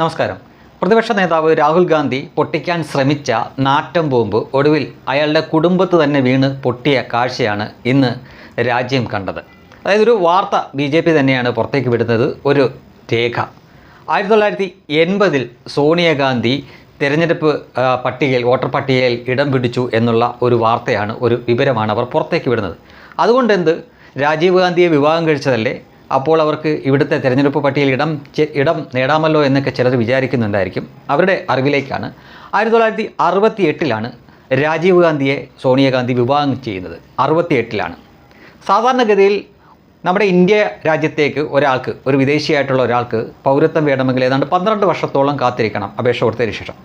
നമസ്കാരം. പ്രതിപക്ഷ നേതാവ് രാഹുൽ ഗാന്ധി പൊട്ടിക്കാൻ ശ്രമിച്ച നാറ്റം ബോംബ് ഒടുവിൽ അയാളുടെ കുടുംബത്ത് തന്നെ വീണ് പൊട്ടിയ കാഴ്ചയാണ് ഇന്ന് രാജ്യം കണ്ടത്. അതായത് ഒരു വാർത്ത ബി ജെ പി തന്നെയാണ് പുറത്തേക്ക് വിടുന്നത് ഒരു രേഖ. ആയിരത്തി തൊള്ളായിരത്തി എൺപതിൽ സോണിയാഗാന്ധി തിരഞ്ഞെടുപ്പ് പട്ടികയിൽ വോട്ടർ പട്ടികയിൽ ഇടം പിടിച്ചു എന്നുള്ള ഒരു വാർത്തയാണ് ഒരു വിവരമാണ് അവർ പുറത്തേക്ക് വിടുന്നത്. അതുകൊണ്ട് എന്ത്? രാജീവ് ഗാന്ധിയെ വിവാഹം കഴിച്ചതല്ലേ? അപ്പോൾ അവർക്ക് ഇവിടുത്തെ തിരഞ്ഞെടുപ്പ് പട്ടികയിൽ ഇടം ഇടം നേടാമല്ലോ എന്നൊക്കെ ചിലർ വിചാരിക്കുന്നുണ്ടായിരിക്കും. അവരുടെ അറിവിലേക്കാണ്. ആയിരത്തി തൊള്ളായിരത്തി അറുപത്തി എട്ടിലാണ് രാജീവ് ഗാന്ധിയെ സോണിയാഗാന്ധി വിവാഹം ചെയ്യുന്നത്. അറുപത്തി എട്ടിലാണ് സാധാരണഗതിയിൽ നമ്മുടെ ഇന്ത്യ രാജ്യത്തേക്ക് ഒരാൾക്ക് ഒരു വിദേശിയായിട്ടുള്ള ഒരാൾക്ക് പൗരത്വം വേണമെങ്കിൽ ഏതാണ്ട് പന്ത്രണ്ട് വർഷത്തോളം കാത്തിരിക്കണം അപേക്ഷ കൊടുത്തതിന് ശേഷം.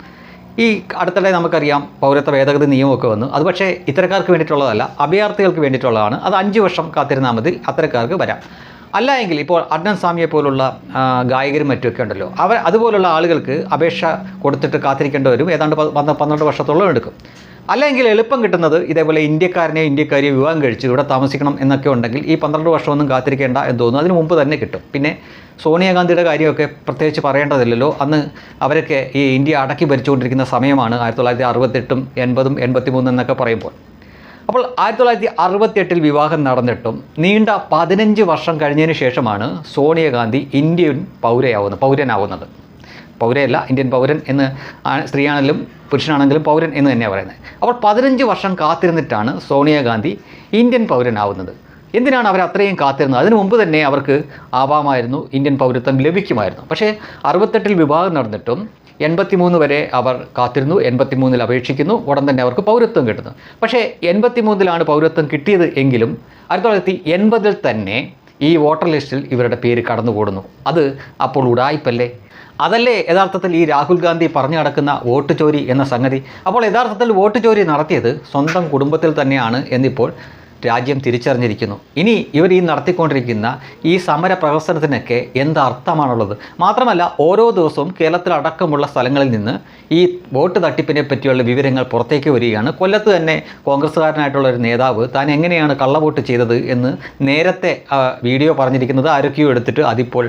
ഈ അടുത്തിടെ നമുക്കറിയാം പൗരത്വ ഭേദഗതി നിയമമൊക്കെ വന്നു. അത് പക്ഷേ ഇത്തരക്കാർക്ക് വേണ്ടിയിട്ടുള്ളതല്ല അഭയാർത്ഥികൾക്ക് വേണ്ടിയിട്ടുള്ളതാണ്. അത് അഞ്ച് വർഷം കാത്തിരുന്നാൽ മതി അത്തരക്കാർക്ക് വരാം. അല്ല എങ്കിൽ ഇപ്പോൾ അഡ്നൻ സ്വാമിയെ പോലുള്ള ഗായകരും മറ്റുമൊക്കെ ഉണ്ടല്ലോ. അവർ അതുപോലുള്ള ആളുകൾക്ക് അപേക്ഷ കൊടുത്തിട്ട് കാത്തിരിക്കേണ്ടി വരും. ഏതാണ്ട് പന്ത്രണ്ട് വർഷത്തോളം എടുക്കും. അല്ലെങ്കിൽ എളുപ്പം കിട്ടുന്നത് ഇതേപോലെ ഇന്ത്യക്കാരനെ ഇന്ത്യക്കാരിയെ വിവാഹം കഴിച്ച് ഇവിടെ താമസിക്കണം എന്നൊക്കെ ഉണ്ടെങ്കിൽ ഈ പന്ത്രണ്ട് വർഷമൊന്നും കാത്തിരിക്കേണ്ട എന്ന് തോന്നുന്നു. അതിന് മുമ്പ് തന്നെ കിട്ടും. പിന്നെ സോണിയാഗാന്ധിയുടെ കാര്യമൊക്കെ പ്രത്യേകിച്ച് പറയേണ്ടതില്ലല്ലോ. അന്ന് അവരൊക്കെ ഈ ഇന്ത്യ അടക്കി ഭരിച്ചുകൊണ്ടിരിക്കുന്ന സമയമാണ് ആയിരത്തി തൊള്ളായിരത്തി അറുപത്തെട്ടും എൺപതും എൺപത്തി മൂന്നും എന്നൊക്കെ പറയുമ്പോൾ. അപ്പോൾ ആയിരത്തി തൊള്ളായിരത്തി അറുപത്തിയെട്ടിൽ വിവാഹം നടന്നിട്ടും നീണ്ട പതിനഞ്ച് വർഷം കഴിഞ്ഞതിന് ശേഷമാണ് സോണിയാഗാന്ധി ഇന്ത്യൻ പൗരയാവുന്നത് പൗരനാവുന്നത്. പൗരയല്ല ഇന്ത്യൻ പൗരൻ എന്ന് സ്ത്രീയാണെങ്കിലും പുരുഷനാണെങ്കിലും പൗരൻ എന്ന് തന്നെയാണ് പറയുന്നത്. അപ്പോൾ പതിനഞ്ച് വർഷം കാത്തിരുന്നിട്ടാണ് സോണിയാഗാന്ധി ഇന്ത്യൻ പൗരനാവുന്നത്. എന്തിനാണ് അവർ അത്രയും കാത്തിരുന്നത്? അതിനു മുമ്പ് തന്നെ അവർക്ക് ആവാമായിരുന്നു ഇന്ത്യൻ പൗരത്വം ലഭിക്കുമായിരുന്നു. പക്ഷേ അറുപത്തെട്ടിൽ വിവാഹം നടന്നിട്ടും എൺപത്തിമൂന്ന് വരെ അവർ കാത്തിരുന്നു എൺപത്തിമൂന്നിൽ അപേക്ഷിക്കുന്നു ഉടൻ തന്നെ അവർക്ക് പൗരത്വം കിട്ടുന്നു. പക്ഷേ എൺപത്തിമൂന്നിലാണ് പൗരത്വം കിട്ടിയത് എങ്കിലും ആയിരത്തി തൊള്ളായിരത്തി എൺപതിൽ തന്നെ ഈ വോട്ടർ ലിസ്റ്റിൽ ഇവരുടെ പേര് കടന്നുകൂടുന്നു. അത് അപ്പോൾ ഉടായ്പല്ലേ? അതല്ലേ യഥാർത്ഥത്തിൽ ഈ രാഹുൽ ഗാന്ധി പറഞ്ഞു നടക്കുന്ന വോട്ട് ചോരി എന്ന സംഗതി? അപ്പോൾ യഥാർത്ഥത്തിൽ വോട്ട് ചോരി നടത്തിയത് സ്വന്തം കുടുംബത്തിൽ തന്നെയാണ് എന്നിപ്പോൾ രാജ്യം തിരിച്ചറിഞ്ഞിരിക്കുന്നു. ഇനി ഇവർ ഈ നടത്തിക്കൊണ്ടിരിക്കുന്ന ഈ സമര പ്രവർത്തനത്തിനൊക്കെ എന്ത് അർത്ഥമാണുള്ളത്? മാത്രമല്ല ഓരോ ദിവസവും കേരളത്തിലടക്കമുള്ള സ്ഥലങ്ങളിൽ നിന്ന് ഈ വോട്ട് തട്ടിപ്പിനെ പറ്റിയുള്ള വിവരങ്ങൾ പുറത്തേക്ക് വരികയാണ്. കൊല്ലത്ത് തന്നെ കോൺഗ്രസ്സുകാരനായിട്ടുള്ള ഒരു നേതാവ് താൻ എങ്ങനെയാണ് കള്ളവോട്ട് ചെയ്തത് എന്ന് നേരത്തെ വീഡിയോ പറഞ്ഞിരിക്കുന്നത് ആരൊക്കെയോ എടുത്തിട്ട് അതിപ്പോൾ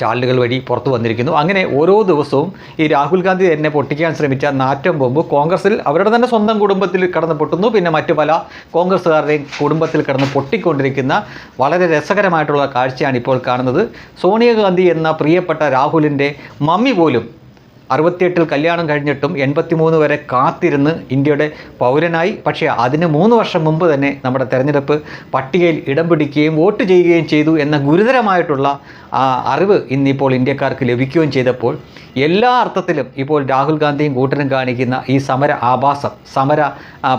ചാനലുകൾ വഴി പുറത്തു വന്നിരിക്കുന്നു. അങ്ങനെ ഓരോ ദിവസവും ഈ രാഹുൽ ഗാന്ധി തന്നെ പൊട്ടിക്കാൻ ശ്രമിച്ച നാറ്റം ബോംബ് കോൺഗ്രസിൽ അവരുടെ തന്നെ സ്വന്തം കുടുംബത്തിൽ കടന്നു പൊട്ടുന്നു. പിന്നെ മറ്റു പല കോൺഗ്രസ്സുകാരുടെയും കുടുംബത്തിൽ കിടന്ന് പൊട്ടിക്കൊണ്ടിരിക്കുന്ന വളരെ രസകരമായിട്ടുള്ള കാഴ്ചയാണ് ഇപ്പോൾ കാണുന്നത്. സോണിയാഗാന്ധി എന്ന പ്രിയപ്പെട്ട രാഹുലിന്റെ മമ്മി പോലും അറുപത്തിയെട്ടിൽ കല്യാണം കഴിഞ്ഞിട്ടും എൺപത്തിമൂന്ന് വരെ കാത്തിരുന്ന് ഇന്ത്യയുടെ പൗരനായി. പക്ഷേ അതിന് മൂന്ന് വർഷം മുമ്പ് തന്നെ നമ്മുടെ തെരഞ്ഞെടുപ്പ് പട്ടികയിൽ ഇടം പിടിക്കുകയും വോട്ട് ചെയ്യുകയും ചെയ്തു എന്ന ഗുരുതരമായിട്ടുള്ള അറിവ് ഇന്നിപ്പോൾ ഇന്ത്യക്കാർക്ക് ലഭിക്കുകയും ചെയ്തപ്പോൾ എല്ലാ അർത്ഥത്തിലും ഇപ്പോൾ രാഹുൽ ഗാന്ധിയും കൂട്ടരും കാണിക്കുന്ന ഈ സമര ആഭാസം സമര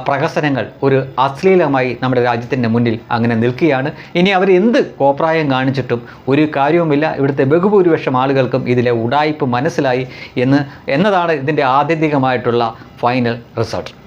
പ്രഹസനങ്ങൾ ഒരു അശ്ലീലമായി നമ്മുടെ രാജ്യത്തിന്റെ മുന്നിൽ അങ്ങനെ നിൽക്കുകയാണ്. ഇനി അവർ എന്ത് കോപ്രായം കാണിച്ചിട്ടും ഒരു കാര്യവുമില്ല. ഇവിടുത്തെ ബഹുഭൂരിപക്ഷം ആളുകൾക്കും ഇതിലെ ഉടായ്പ് മനസ്സിലായി എന്ന് എന്നതാണ് ഇതിന്റെ ആത്യന്തികമായിട്ടുള്ള ഫൈനൽ റിസൾട്ട്